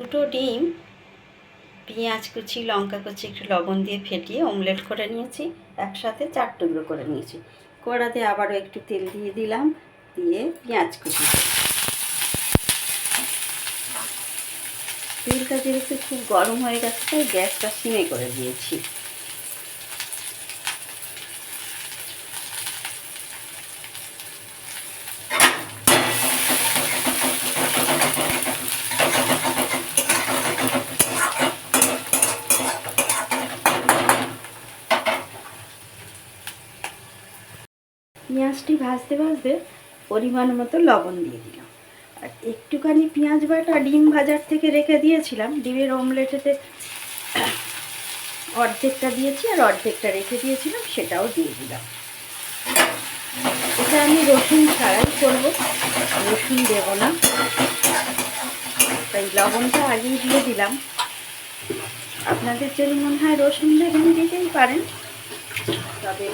দুটো ডিম, পেঁয়াজ কুচি, লঙ্কা কুচি, একটু লবণ দিয়ে ফেটিয়ে অমলেট করে নিয়েছি। একসাথে চার টুকরো করে নিয়েছি। কড়াতে আবারও একটু তেল দিয়ে দিলাম, দিয়ে পেঁয়াজ কুচি। তেলটা যেহেতু খুব গরম হয়ে গেছে, তাই গ্যাসটা সিমে করে দিয়েছি। পেঁয়াজটি ভাজতে ভাজতে পরিমাণ মতো লবণ দিয়ে দিলাম। আর একটুখানি পেঁয়াজ বাটা ডিম ভাজার থেকে রেখে দিয়েছিলাম। ডিমের অমলেটেতে অর্ধেকটা দিয়েছি আর অর্ধেকটা রেখে দিয়েছিলাম, সেটাও দিয়ে দিলাম। এটা আমি রসুন ছাড়াই করব। রসুন দেবো না। তাই লবণটা আগেই দিয়ে দিলাম। আপনাদের যদি মনে হয় রসুন দেবেন, দিতেই পারেন। তবে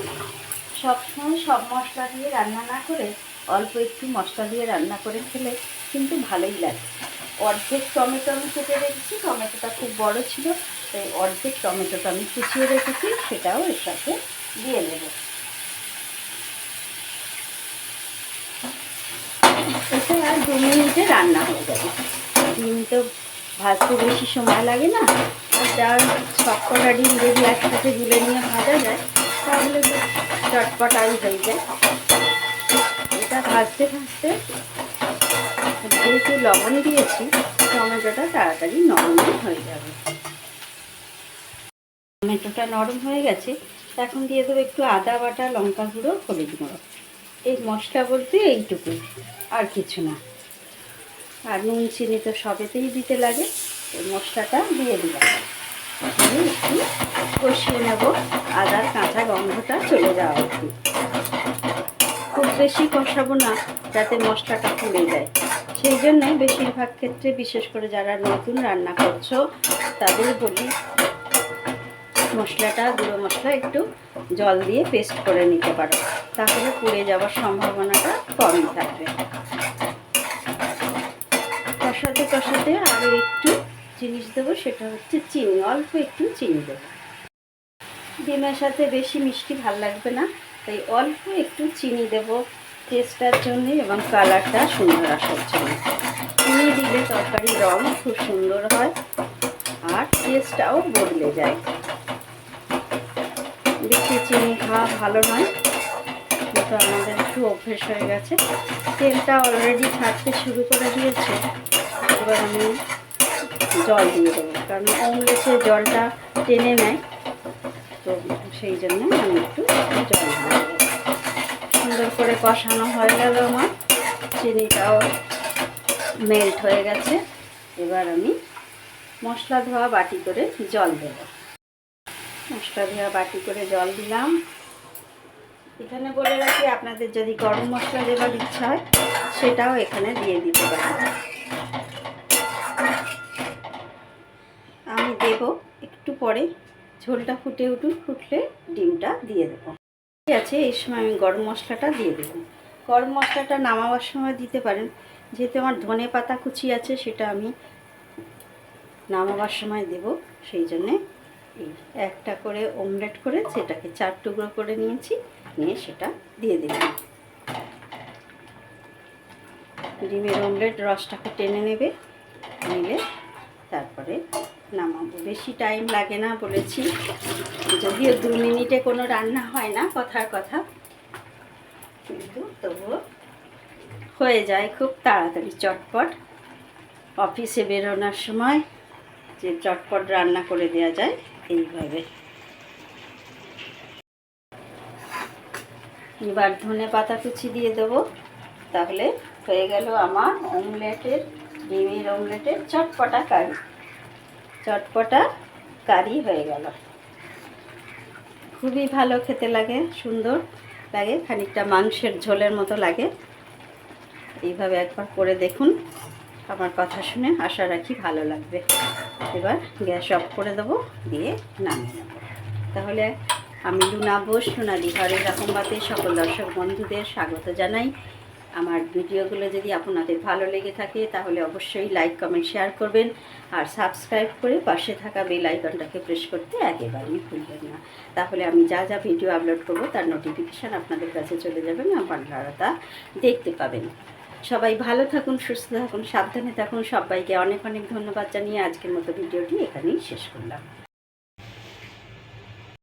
সবসময় সব মশলা দিয়ে রান্না না করে, অল্প একটু মশলা দিয়ে রান্না করে খেলে কিন্তু ভালোই লাগে। অর্ধেক টমেটো আমি কেটে রেখেছি, টমেটোটা খুব বড় ছিল, তাই অর্ধেক টমেটোটা আমি কুচিয়ে রেখেছি, সেটাও এর সাথে দিয়ে দেবো। এটা আর দু মিনিটে রান্না হয়ে যাবে। ডিম তো ভাজতে বেশি সময় লাগে না, আর যার সবকটা ডিম যদি একসাথে গুলে নিয়ে ভাজা যায় তাহলে তো চটপটাই হয়ে যায় এটা ভাজতে ভাজতে যেহেতু লবণ দিয়েছি, টমেটোটা তাড়াতাড়ি নরম হয়ে যাবে। টমেটোটা নরম হয়ে গেছে, এখন দিয়ে দেবো একটু আদা বাটা, লঙ্কা গুঁড়ো, হলুদ গুঁড়ো। এই মশলা বলতে এইটুকুই আর কিছু না। আর নুন, চিনি তো সবেতেই দিতে লাগে, এই মশলাটা দিয়ে দিলাম। দিয়ে একটু কষিয়ে নেব। আদার কাঁচা গন্ধটা চলে যাওয়া অবধি খুব বেশি কষাবো না, যাতে মশলাটা ফুলে যায়। সেই জন্যই বেশিরভাগ ক্ষেত্রে, বিশেষ করে যারা নতুন রান্না করছ, তাদের বলি, মশলাটা, গুঁড়ো মশলা একটু জল দিয়ে পেস্ট করে নিতে পারো। তাহলে পুড়ে যাওয়ার সম্ভাবনাটা কম থাকবে। কষাতে কষাতে আরও একটু জিনিস দেবো, সেটা হচ্ছে চিনি, অল্প একটু চিনি দেবো। ডিমের সাথে বেশি মিষ্টি ভালো লাগবে না, তাই অল্প একটু চিনি দেব টেস্টটার জন্য এবং কালারটা সুন্দর আসার জন্য। চিনি দিলে তরকারির রং খুব সুন্দর হয় আর টেস্টটাও বদলে যায়। বেশি চিনি খাওয়া ভালো নয় কিন্তু আমাদের একটু অভ্যেস হয়ে গেছে। তেলটা অলরেডি ছাড়তে শুরু করে দিয়েছে। এবার আমি জল দিয়ে দেবো, কারণ অমলেটে জলটা টেনে নেয়। তো সেই জন্য আমি একটু জল সুন্দর করে কষানো হয়ে গেল আমার। চিনিটাও মেল্ট হয়ে গেছে। এবার আমি মশলা ধোয়া বাটি করে জল দেব। মশলা ধোয়া বাটি করে জল দিলাম। এখানে বলে রাখি, আপনাদের যদি গরম মশলা দেওয়ার ইচ্ছা হয়, সেটাও এখানে দিয়ে দিতে পারেন। দেব। একটু পরে ঝোলটা ফুটে উঠুক, ফুটলে ডিমটা দিয়ে দেবো। ঠিক আছে, এই সময় আমি গরম মশলাটা দিয়ে দেবো। গরম মশলাটা নামাবার সময় দিতে পারেন। যেহেতু আমার ধনে পাতা কুচি আছে, সেটা আমি নামাবার সময় দেব। সেই জন্যে এই একটা করে অমলেট করে সেটাকে চার টুকরো করে নিয়েছি, নিয়ে সেটা দিয়ে দিলাম। ডিমের অমলেট রসটাকে টেনে নেবে, নিলে তারপরে নামাবো। বেশি টাইম লাগে না বলেছি। যদিও দু মিনিটে কোনো রান্না হয় না, কথার কথা। কিন্তু তবুও হয়ে যায় খুব তাড়াতাড়ি, চটপট। অফিসে বেরোনোর সময় যে চটপট রান্না করে দেওয়া যায়, এইভাবে। এবার ধনে পাতা কুচি দিয়ে দেবো। তাহলে হয়ে গেল আমার অমলেটের ডিমের অমলেটের চটপটা কারি। চটপটা কারি হয়ে গেল। খুবই ভালো খেতে লাগে, সুন্দর লাগে, খানিকটা মাংসের ঝোলের মতো লাগে। এইভাবে একবার করে দেখুন, আমার কথা শুনে আশা রাখি ভালো লাগবে। এবার গ্যাস অফ করে দেবো, দিয়ে নামিয়ে নেব। তাহলে আমি লুনা বোস, লুনা লিভারের এরকম বাতে সকল দর্শক বন্ধুদের স্বাগত জানাই। আমার ভিডিওগুলো যদি আপনাদের ভালো লেগে থাকে, তাহলে অবশ্যই লাইক কমেন্ট শেয়ার করবেন। আর সাবস্ক্রাইব করে পাশে থাকা বেল আইকনটাকে প্রেস করতে একেবারেই ভুলবেন না। তাহলে আমি যা যা ভিডিও আপলোড করব, তার নোটিফিকেশান আপনাদের কাছে চলে যাবেন আপনারা তা দেখতে পাবেন। সবাই ভালো থাকুন, সুস্থ থাকুন, সাবধানে থাকুন। সবাইকে অনেক অনেক ধন্যবাদ জানিয়ে আজকের মতো ভিডিওটি এখানেই শেষ করলাম।